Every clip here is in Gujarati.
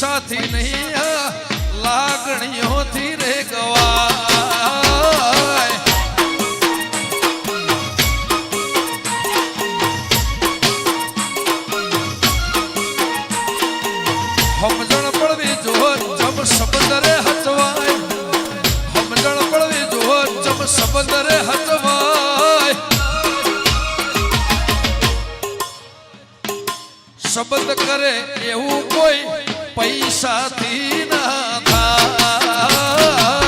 પૈસાથી નહીં લાગણીઓથી રે ગવાય સમજણ પડવી જો જમ સમંદરે હચવાય સમજણ પડવી જો શબ્દ કરે એવું કોઈ પૈસાથી ના થાય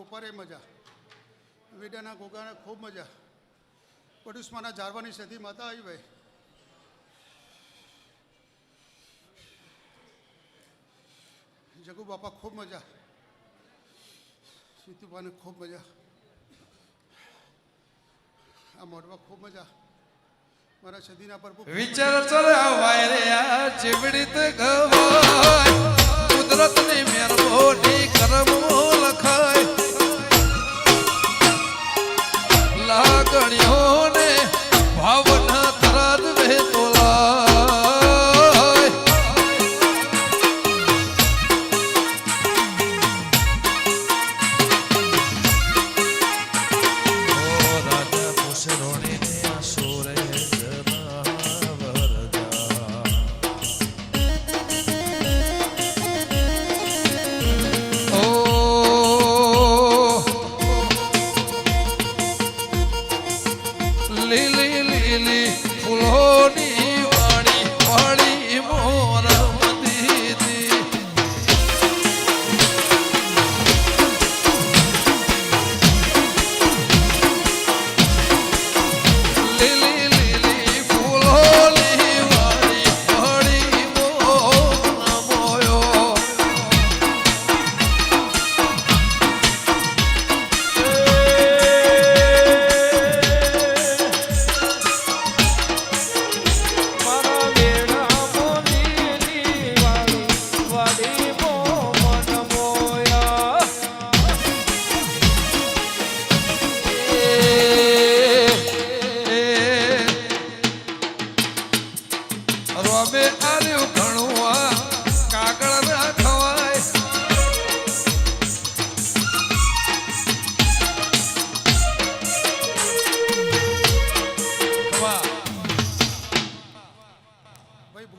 ગોપારે મજા. વેડાના ગોગાને ખૂબ મજા. પડુસમાના જારવાની સતી માતા આવી ભાઈ. જગુ બાપા ખૂબ મજા. સીતુભાને ખૂબ મજા. આ મોઢમાં ખૂબ મજા. મારા સદીના પ્રભુ વિચાર ચલાવાય રે આ ચીવડિત ગવાય. કુદરતની મેરબોની કરમો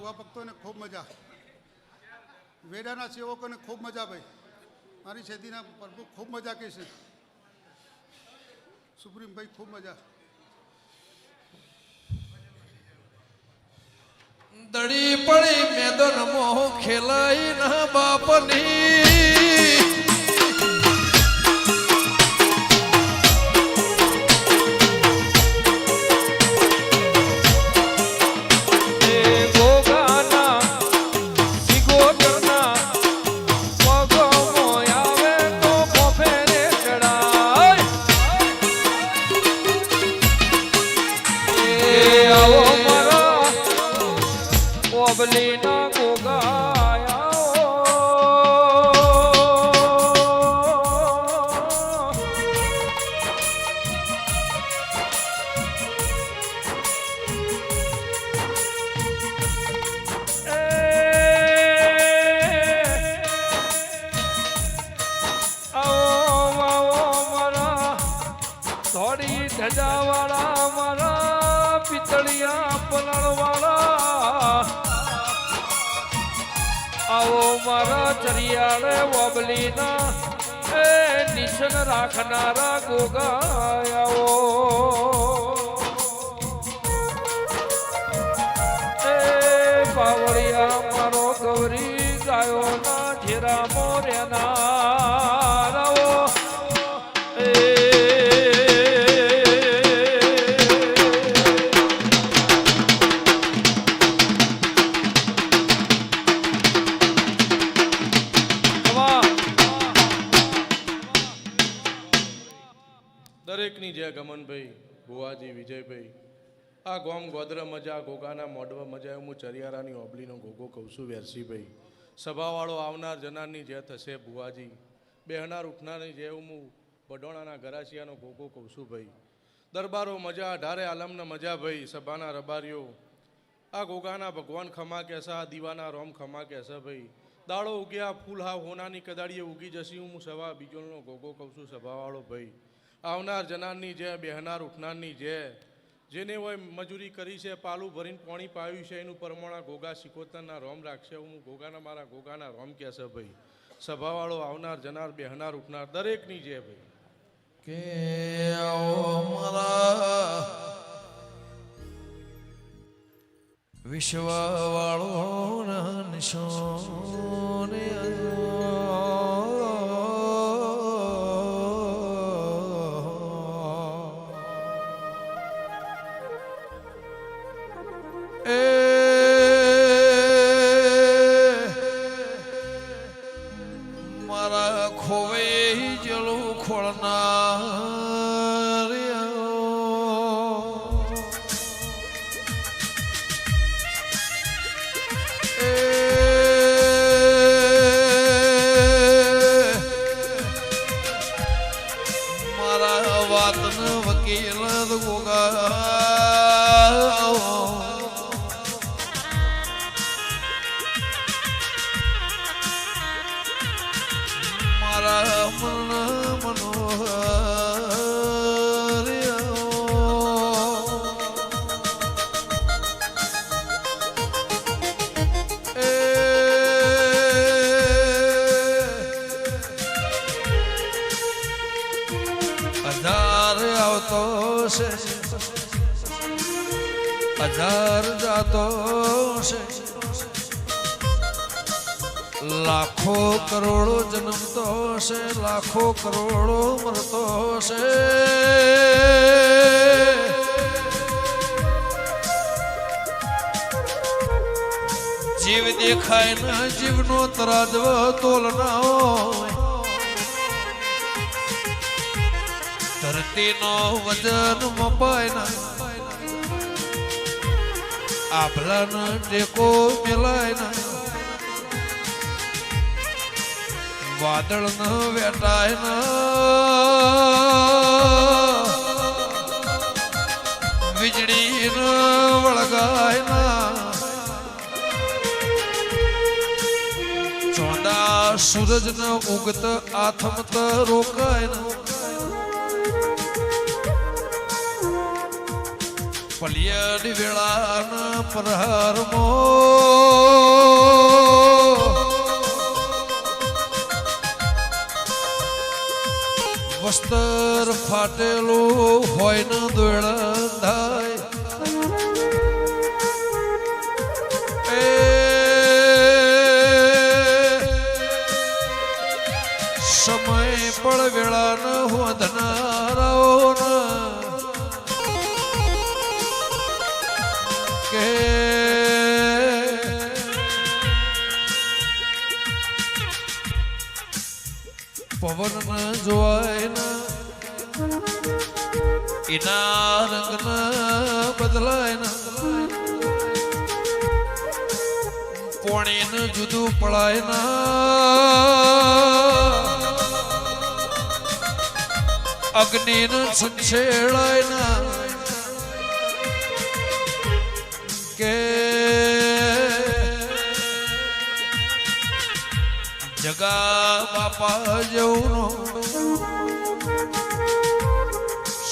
ભુવા ભક્તોને ખૂબ મજા. વેડાના સેવકોને ખૂબ મજા ભાઈ. મારી શેતીના પ્રભુ ખૂબ મજા કહે છે. સુપ્રીમ ભાઈ ખૂબ મજા. દડી પડી મેદન મોહ ખેલાઈ ના બાપની. ઓબલીના ચરિયાળે વબલીના એ નિશન રાખનારા ગોગાયાઓ આ મજા, ગોગાના મોઢવા મજા, હું ચરિયારાની ઓબલીનો ગોગો કહું છું, વેરસીભાઈ. સભાવાળો આવનાર જનારની જે થશે ભુવાજી. બેહનાર, ઉઠનારની જે હું વડોણાના ગરાસિયાનો ગોગો કહું છું ભાઈ. દરબારો મજા, ઢારે આલમના મજા ભાઈ, સભાના રબારીઓ. આ ગોગાના ભગવાન ખમા કેસા દીવાના રોમ ખમા કેસા ભાઈ. દાડો ઉગ્યા, ફૂલ હાવ હોનાની કદાડીએ ઉગી જશી, હું સભા બીજોનો ગોગો કહું છું સભાવાળો ભાઈ. આવનાર જનારની જય બેહનાર, ઉઠનારની જય જેને હોય મજૂરી કરી છે, પાલું ભરીને પાણી પાયું છે, એનું પરમોણા ગોગા સિકોતરના રોમ રાખશે. હું ગોગાના મારા ગોગાના રોમ કહેશે ભાઈ, સભાવાળો આવનાર, જનાર, બેહનાર, ઉઠનાર, દરેકની જે ભાઈ. કે આવો લાખો કરોડો મરતો હશે. જીવ દેખાય ના, જીવનો તરાજવ તોલના હોય. ધરતીનો વજન મપાય ના. આભલાનો ટેકો મેલાય ના. વાદળ ન વેટાય ન વીજળી ન વળગાય ના ચોંડા સૂરજ ન ઉગત આથમત રોકાય ન પલિયડ વેળાના પ્રહારમાં વસ્ત્ર ફાટેલું હોય ન દોડ પવન ન જોવાય એના રંગ ન બદલાય ના પોણી ન જુદું પડાય ના અગ્નિ ન સંછેડાય ના કે જગા બાપા જેવનો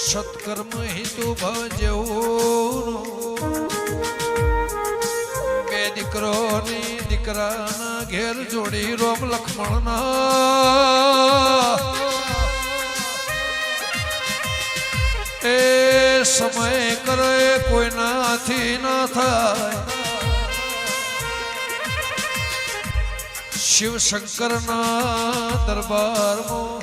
સત્કર્મ હિતુ ભવ જેવનો બે દીકરોની દીકરાના ઘેર જોડી રોમ લક્ષ્મણના એ સમય કરે કોઈનાથી ના થાય શિવ શંકરના દરબારમાં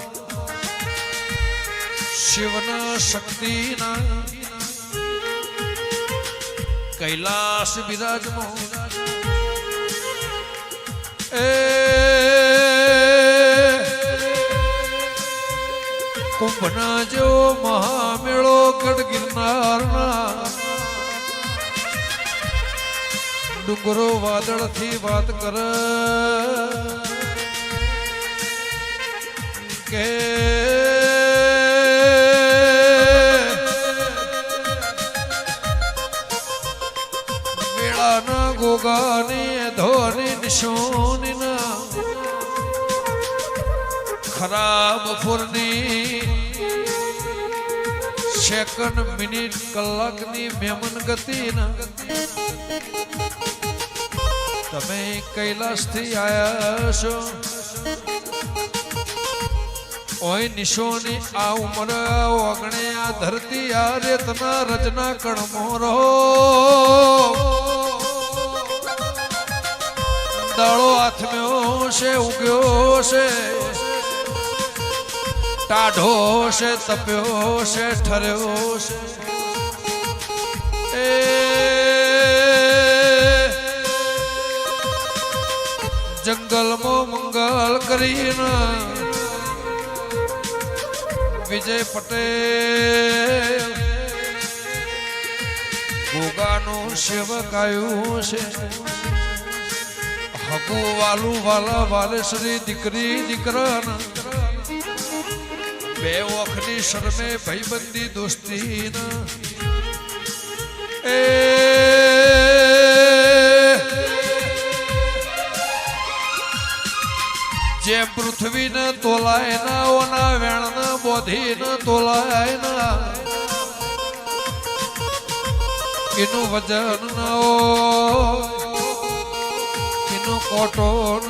શિવના શક્તિના કૈલાસ બિરાજમાં એ કુંભના જેવો મહામેળો ગઢ ગિરનારના ડુંગરો વાદળથી વાત કર. કે વેળાના ગોગાની ધોની નિશોનીના ખરાબ ફૂરની સેકન્ડ મિનિટ કલાકની મેમન ગતિના તમે કૈલાસથી આયા છો? ઓય નિશોની આ ઉમર ઓગણે, આ ધરતી, આ રેતના રચના કણમો રહો. દાળો હાથમ્યો છે ઉગ્યો છે ટાઢો છે તપ્યો છે ઠર્યો છે જંગલમાં મંગલ કરીને વિજય પટેલ. ગોગાનું સેવકાયું છે. હકુ વાલું વાલા વાલેશ્રી દીકરી દીકરાના. બે ઓખની શરમે ભાઈબંધી દોસ્તી એ જે પૃથ્વી ન તોલાય ના ઓના વેણ ન બોધી ન તોલાય ના એનું વજન ન એનું કોટો ન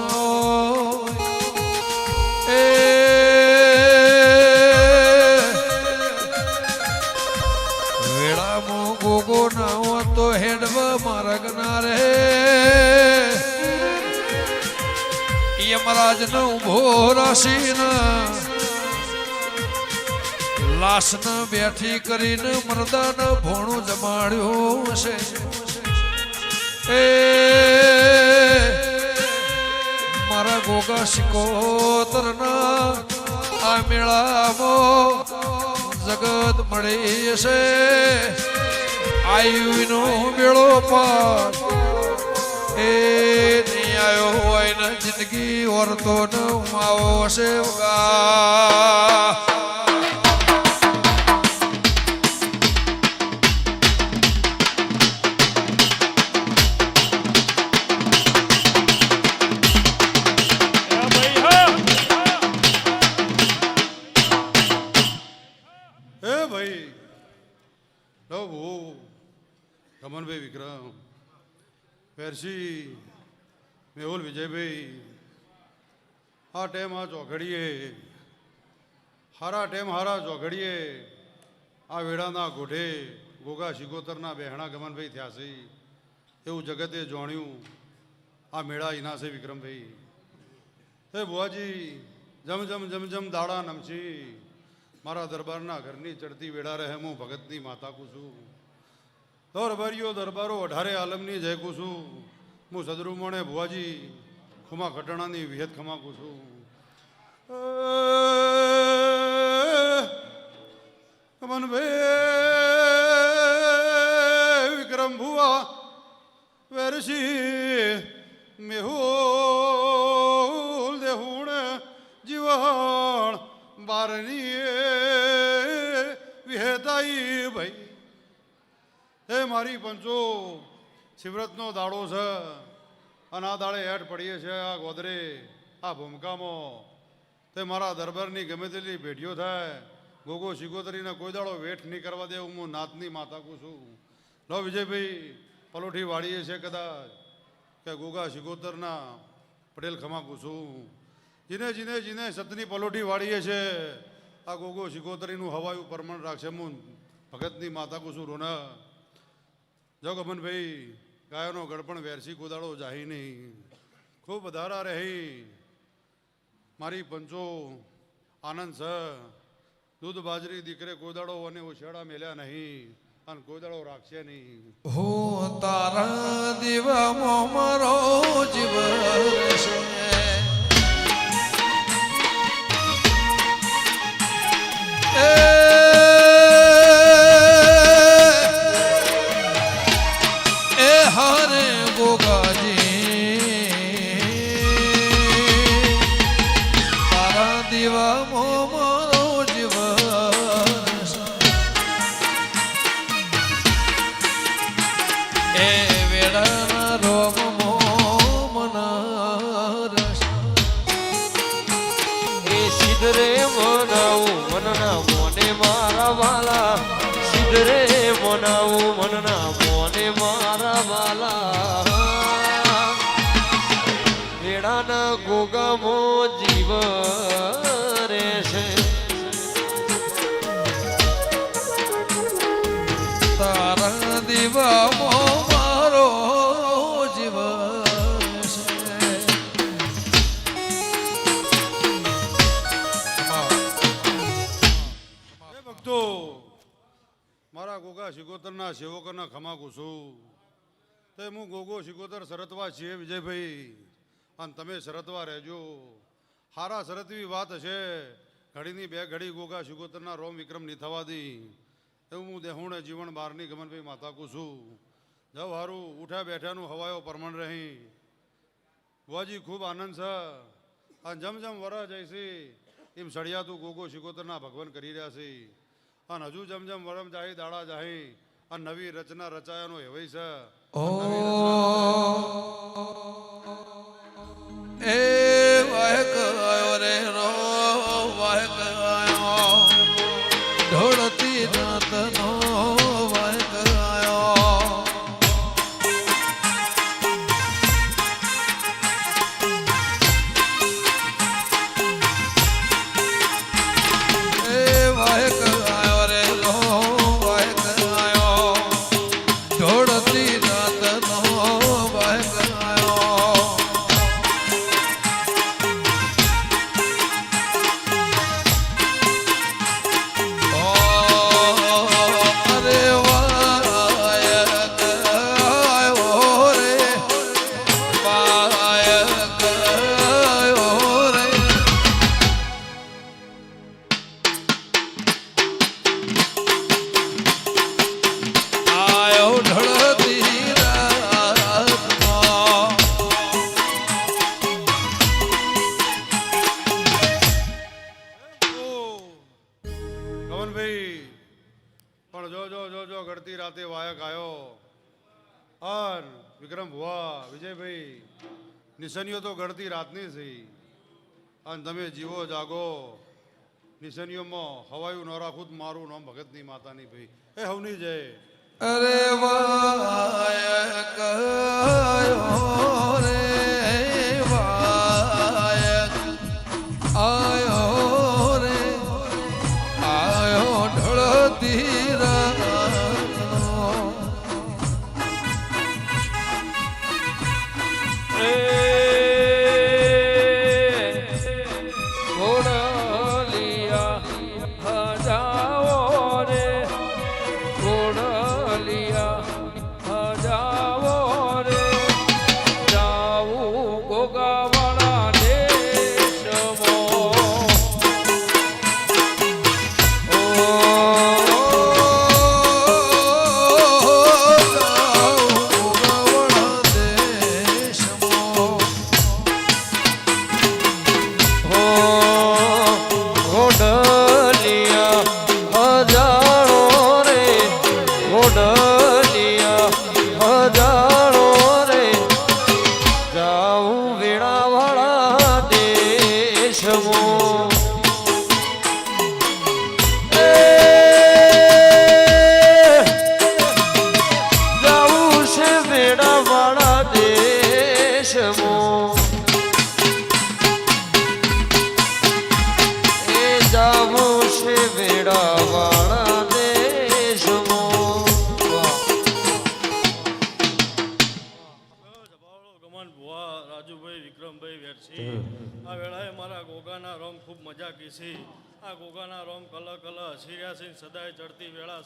યમરાજ ન ઊભો રાશીન લાશ ન બેઠી કરીને મરદાન ભોણું જમાડ્યું છે એ મારા ગોગા શિકોતરના આ મેળામાં જગત મળી છે આયુનો મેળો પાર. એ નહીં આવ્યો હોય ને જિંદગી ઓરતો ન ઉમાવો સેવગા. રમણભાઈ વિક્રમ પેરસી મેહુલ વિજયભાઈ, આ ટેમ આ ચોઘડીએ, હારા ટેમ હારા ચોઘડીએ, આ વેળાના ગોઢે ગોગા શિગોતરના બહેણા ગમનભાઈ થયા છે. એવું જગતે જાણ્યું, આ મેળા ઇના વિક્રમભાઈ. હે બુઆજી જમ જમ જમ જમ દાડા નમશી. મારા દરબારના ઘરની ચડતી વેળા રહે, હું ભગતની માતા કું છું. દરબારીઓ દરબારો અઢારે આલમની જય કું છું. હું સદરૂમણે ભુવાજી ખુમા ખટણાની વિહત ખમાકું છું. કમન વિક્રમ ભુવા વેરસી મેહુલ દેહુણ જીવણ બારની વિહેતાઈ ભાઈ. હે મારી પંચો શિવરતનો દાડો છે. અને આ દાડે હેઠ પડીએ છે આ ગોદરે, આ ભૂમકામાં. તે મારા દરબારની ગમે તેટલી ભેટીઓ થાય. ગોગો શિકોતરીને કોઈ દાડો વેઠ નહીં કરવા દે હું નાતની માતાકું છું. લો વિજયભાઈ, પલોઠી વાળીએ છે કદાચ. કે ગોગા શિકોતરના પટેલ ખમાકું છું. જીને જીને જીને સતની પલોઠી વાળીએ છે. આ ગોગો શિકોતરીનું હવાયું પરમણ રાખશે. હું ભગતની માતાકું છું રોના જો ગમનભાઈ ગાયોનો ગળપણ વેરસી કુદાળો જાહી નહીં. ખૂબ વધારા રહી. મારી પંચો, આનંદ છે દૂધ બાજરી દીકરે કોદાળો અને ઉછેડા મેલ્યા નહીં. અને કોદાળો રાખશે નહીં. હો તારા દીવામાં મારો જીવ જીવ રહેશે તારા દીવામાં છે. મારા ગોગા શિકોતરના સેવકોના ખમાકું છું તે હું ગોગો શિકોતર શરતવા છીએ વિજયભાઈ. અને તમે શરતવા રહેજો. હારા શરતવી વાત હશે ઘડીની બે ઘડી ગોગા શિકોતરના રોમ વિક્રમ નહીં થવા દી એવું હું દેહુણે જીવન બહારની ગમનભાઈ માતાકું છું. જવ હારું ઉઠ્યા બેઠાનું હવાયો પરમણ રહી. બુઆજી ખૂબ આનંદ છે. અને જમ જમ વર જઈશી. એમ સળિયાતું ગોગો શિકોતરના ભગવાન કરી રહ્યા છે. અને હજુ જમ જમ વરમ જાહી દાડા જાહી. અને નવી રચના રચાયાનો એવઈ છે. ઓ. એ પણ જો જો જો જો, ઘડતી રાતે વાયક આવ્યો અન વિક્રમ ભુવા, વિજયભાઈ નિશાનીઓ તો ઘડતી રાતની છે અને તમે જીવો જાગો. નિશાનીઓમાં હવાયું ન રાખું મારું નામ ભગતની માતાની ભાઈ. એ હવની જય. અરે વાયક રે.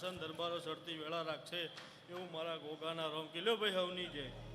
ચડતી વેળા સન દરબારો સરતી વેળા રાખશે એવું મારા ગોગાના રોમ કિલ્યો ભાઈ હવની જય.